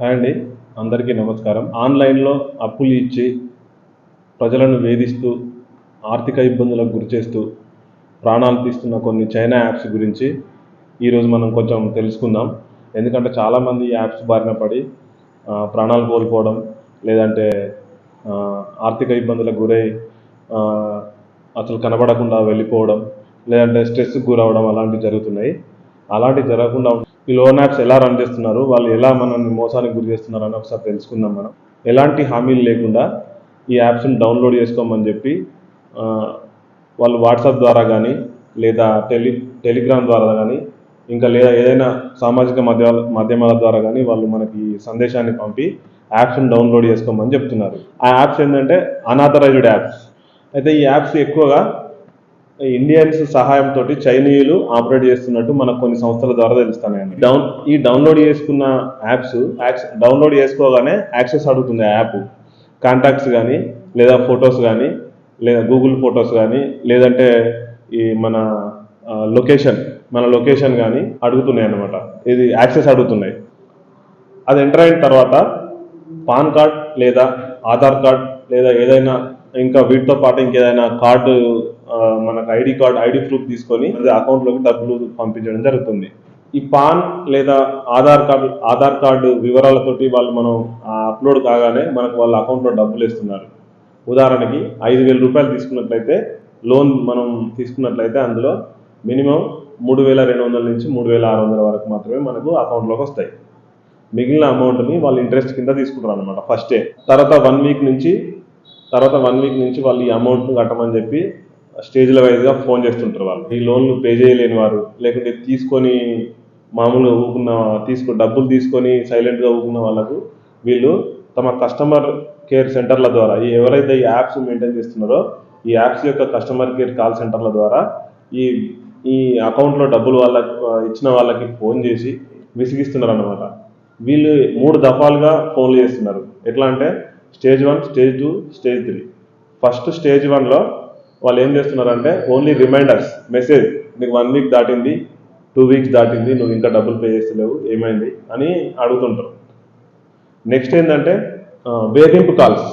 Hi అండి. అందరికీ నమస్కారం. ఆన్లైన్లో అప్పులు ఇచ్చి ప్రజలను వేధిస్తూ ఆర్థిక ఇబ్బందులకు గురిచేస్తూ ప్రాణాలు తీస్తున్న కొన్ని చైనా యాప్స్ గురించి ఈరోజు మనం కొంచెం తెలుసుకుందాం. ఎందుకంటే చాలామంది ఈ యాప్స్ బారిన పడి ప్రాణాలు కోల్పోవడం లేదంటే ఆర్థిక ఇబ్బందులకు గురై అసలు కనబడకుండా వెళ్ళిపోవడం లేదంటే స్ట్రెస్కి గురవడం అలాంటివి జరుగుతున్నాయి. అలాంటివి జరగకుండా ఈ లోన్ యాప్స్ ఎలా రన్ చేస్తున్నారు? వాళ్ళు ఎలా మనల్ని మోసానికి గురి చేస్తున్నారు అని ఒకసారి తెలుసుకుందాం మనం. ఎలాంటి హామీలు లేకుండా ఈ యాప్స్ని డౌన్లోడ్ చేసుకోమని చెప్పి వాళ్ళు వాట్సాప్ ద్వారా కానీ లేదా టెలి టెలిగ్రామ్ ద్వారా కానీ ఇంకా లేదా ఏదైనా సామాజిక మాధ్యమాల మాధ్యమాల ద్వారా కానీ వాళ్ళు మనకి సందేశాన్ని పంపి యాప్స్ని డౌన్లోడ్ చేసుకోమని చెప్తున్నారు. ఆ యాప్స్ ఏంటంటే అనాథరైజ్డ్ యాప్స్. అయితే ఈ యాప్స్ ఎక్కువగా ఇండియన్స్ సహాయంతో చైనీయులు ఆపరేట్ చేస్తున్నట్టు మనకు కొన్ని సంస్థల ద్వారా తెలుస్తున్నాయండి. డౌన్ ఈ డౌన్లోడ్ చేసుకున్న యాప్స్ డౌన్లోడ్ చేసుకోగానే యాక్సెస్ అడుగుతుంది ఆ యాప్. కాంటాక్ట్స్ కానీ లేదా ఫొటోస్ కానీ లేదా గూగుల్ ఫొటోస్ కానీ లేదంటే ఈ మన లొకేషన్ మన లొకేషన్ కానీ అడుగుతున్నాయి అన్నమాట ఇది యాక్సెస్ అడుగుతున్నాయి. అది ఎంటర్ అయిన తర్వాత పాన్ కార్డ్ లేదా ఆధార్ కార్డ్ లేదా ఏదైనా ఇంకా వీటితో పాటు ఇంకేదైనా కార్డు మనకు ఐడి కార్డ్ ఐడి ప్రూఫ్ తీసుకొని అకౌంట్లోకి డబ్బులు పంపించడం జరుగుతుంది. ఈ పాన్ లేదా ఆధార్ కార్డు ఆధార్ కార్డు వివరాలతోటి వాళ్ళు మనం అప్లోడ్ కాగానే మనకు వాళ్ళ అకౌంట్లో డబ్బులు ఇస్తున్నారు ఉదాహరణకి ఐదు వేల రూపాయలు తీసుకున్నట్లయితే లోన్ మనం తీసుకున్నట్లయితే అందులో మినిమం మూడు వేల రెండు వందల నుంచి మూడు వేల ఆరు వందల వరకు మాత్రమే మనకు అకౌంట్లోకి వస్తాయి. మిగిలిన అమౌంట్ని వాళ్ళు ఇంట్రెస్ట్ కింద తీసుకుంటారు అనమాట ఫస్టే. తర్వాత వన్ వీక్ నుంచి తర్వాత వన్ వీక్ నుంచి వాళ్ళు ఈ అమౌంట్ను కట్టమని చెప్పి స్టేజ్ల వైజ్గా ఫోన్ చేస్తుంటారు వాళ్ళు. ఈ లోన్లు పే చేయలేని వారు లేకుంటే తీసుకొని మామూలుగా ఊకున్న తీసుకో డబ్బులు తీసుకొని సైలెంట్గా ఊకున్న వాళ్ళకు వీళ్ళు తమ కస్టమర్ కేర్ సెంటర్ల ద్వారా ఈ ఎవరైతే ఈ యాప్స్ మెయింటైన్ చేస్తున్నారో ఈ యాప్స్ యొక్క కస్టమర్ కేర్ కాల్ సెంటర్ల ద్వారా ఈ ఈ అకౌంట్లో డబ్బులు వాళ్ళకి ఇచ్చిన వాళ్ళకి ఫోన్ చేసి విసిగిస్తున్నారు అనమాట వీళ్ళు మూడు దఫాలుగా ఫోన్లు చేస్తున్నారు. ఎట్లా అంటే stage one stage two stage three first stage వన్లో వాళ్ళు ఏం చేస్తున్నారంటే ఓన్లీ రిమైండర్స్ మెసేజ్ నీకు వన్ వీక్ దాటింది టూ వీక్స్ దాటింది నువ్వు ఇంకా డబ్బులు పే చేస్తలేవు ఏమైంది? అని అడుగుతుంటారు. నెక్స్ట్ ఏంటంటే వేధింపు కాల్స్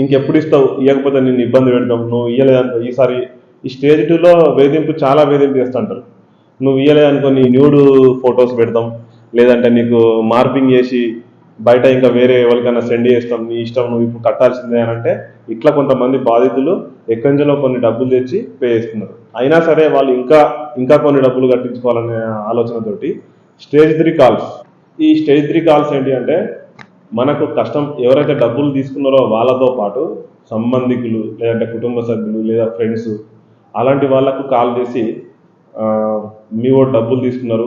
ఇంకెప్పుడు ఇస్తావు? ఇవ్వకపోతే నేను ఇబ్బంది పెడతాం. నువ్వు ఇయ్యలేదనుకో ఈసారి ఈ స్టేజ్ టూలో వేధింపు చాలా వేధింపు చేస్తుంటారు. నువ్వు ఇయ్యలేదనుకో నీ న్యూడ్ ఫొటోస్ పెడతాం. లేదంటే నీకు మార్పింగ్ చేసి బయట ఇంకా వేరే ఎవరికైనా సెండ్ చేస్తాం నీ ఇష్టం నువ్వు ఇప్పుడు కట్టాల్సిందే అని అంటే ఇట్లా కొంతమంది బాధితులు ఎక్కడి కొన్ని డబ్బులు తెచ్చి పే చేస్తున్నారు. అయినా సరే వాళ్ళు ఇంకా ఇంకా కొన్ని డబ్బులు కట్టించుకోవాలనే ఆలోచనతోటి స్టేజ్ త్రీ కాల్స్ ఈ స్టేజ్ త్రీ కాల్స్ ఏంటి అంటే మనకు కష్టం ఎవరైతే డబ్బులు తీసుకున్నారో వాళ్ళతో పాటు సంబంధికులు లేదంటే కుటుంబ సభ్యులు లేదా ఫ్రెండ్స్ అలాంటి వాళ్ళకు కాల్ చేసి మీ వాడు డబ్బులు తీసుకున్నారు.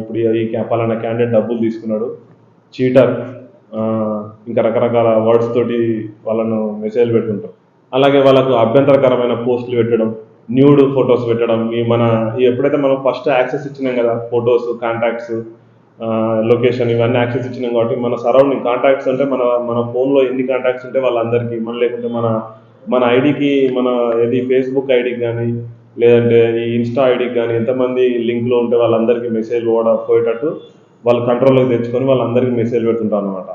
ఇప్పుడు ఈ పలానా క్యాండిడేట్ డబ్బులు తీసుకున్నాడు. చీటర్ ఇంకా రకరకాల వర్డ్స్ తోటి వాళ్ళను మెసేజ్లు పెడుతుంటారు. అలాగే వాళ్ళకు అభ్యంతరకరమైన పోస్టులు పెట్టడం న్యూడ్ ఫొటోస్ పెట్టడం ఈ మన ఈ ఎప్పుడైతే మనం ఫస్ట్ యాక్సెస్ ఇచ్చినాం కదా ఫొటోస్ కాంటాక్ట్స్ లొకేషన్ ఇవన్నీ యాక్సెస్ ఇచ్చినాం కాబట్టి మన సరౌండింగ్ కాంటాక్ట్స్ అంటే మన మన ఫోన్లో ఎన్ని కాంటాక్ట్స్ ఉంటే వాళ్ళందరికీ మన లేకుంటే మన మన ఐడికి మన ఏది ఫేస్బుక్ ఐడికి కానీ లేదంటే ఈ ఇన్స్టా ఐడికి కానీ ఎంతమంది లింక్లో ఉంటే వాళ్ళందరికీ మెసేజ్ పోవడం పోయేటట్టు వాళ్ళు కంట్రోల్లోకి తెచ్చుకొని వాళ్ళందరికీ మెసేజ్ పెడుతుంటారు అనమాట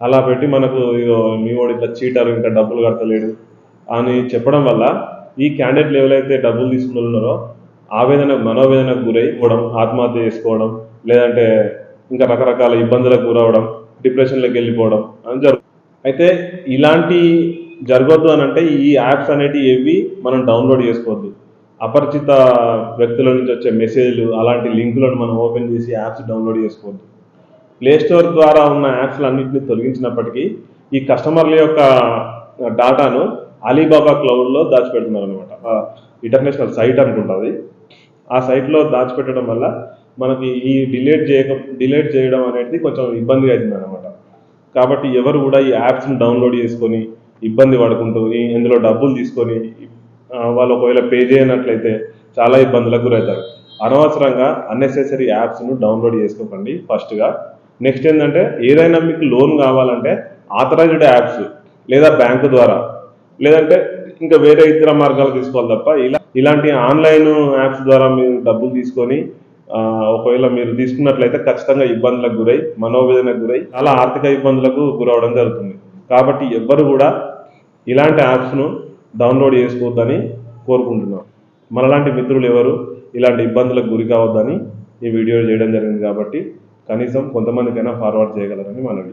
అలా పెట్టి మనకు ఇగో మీ వాడు ఇట్లా చీటర్ ఇంకా డబ్బులు కడతలేడు అని చెప్పడం వల్ల ఈ క్యాండిడేట్లు ఎవరైతే డబ్బులు తీసుకుని ఉన్నారో ఆవేదన మనోవేదనకు గురైపోవడం ఆత్మహత్య చేసుకోవడం లేదంటే ఇంకా రకరకాల ఇబ్బందులకు గురవడం డిప్రెషన్లోకి వెళ్ళిపోవడం అని జరుగుతుంది అయితే ఇలాంటి జరగొద్దు అని అంటే ఈ యాప్స్ అనేటివి ఏవి మనం డౌన్లోడ్ చేసుకోవద్దు. అపరిచిత వ్యక్తుల నుంచి వచ్చే మెసేజ్లు అలాంటి లింకులను మనం ఓపెన్ చేసి యాప్స్ డౌన్లోడ్ చేసుకోవద్దు. ప్లేస్టోర్ ద్వారా ఉన్న యాప్స్లు అన్నింటినీ తొలగించినప్పటికీ ఈ కస్టమర్ల యొక్క డాటాను అలీబాబా క్లౌడ్లో దాచిపెడుతున్నారు అనమాట ఇంటర్నేషనల్ సైట్ అనుకుంటుంది ఆ సైట్లో దాచిపెట్టడం వల్ల మనకి ఈ డిలేట్ చేయక డిలేట్ చేయడం అనేది కొంచెం ఇబ్బందిగా అవుతుంది అనమాట కాబట్టి ఎవరు కూడా ఈ యాప్స్ని డౌన్లోడ్ చేసుకొని ఇబ్బంది పడుకుంటూ ఇందులో డబ్బులు తీసుకొని వాళ్ళు ఒకవేళ పే చేయనట్లయితే చాలా ఇబ్బందులకు గురవుతారు. అనవసరంగా అన్నెసెసరీ యాప్స్ను డౌన్లోడ్ చేసుకోకండి ఫస్ట్గా నెక్స్ట్ ఏంటంటే ఏదైనా మీకు లోన్ కావాలంటే ఆథరైజ్డ్ యాప్స్ లేదా బ్యాంకు ద్వారా. లేదంటే ఇంకా వేరే ఇతర మార్గాలు తీసుకోవాలి తప్ప ఇలా ఇలాంటి ఆన్లైన్ యాప్స్ ద్వారా మీరు డబ్బులు తీసుకొని ఒకవేళ మీరు తీసుకున్నట్లయితే ఖచ్చితంగా ఇబ్బందులకు గురై మనోవేదనకు గురై చాలా ఆర్థిక ఇబ్బందులకు గురవడం జరుగుతుంది. కాబట్టి ఎవ్వరు కూడా ఇలాంటి యాప్స్ను డౌన్లోడ్ చేసుకోవద్దని కోరుకుంటున్నాం. మనలాంటి మిత్రులు ఎవరు ఇలాంటి ఇబ్బందులకు గురి కావద్దని ఈ వీడియో చేయడం జరిగింది కాబట్టి కనీసం కొంతమందికైనా ఫార్వర్డ్ చేయగలరని మనవి.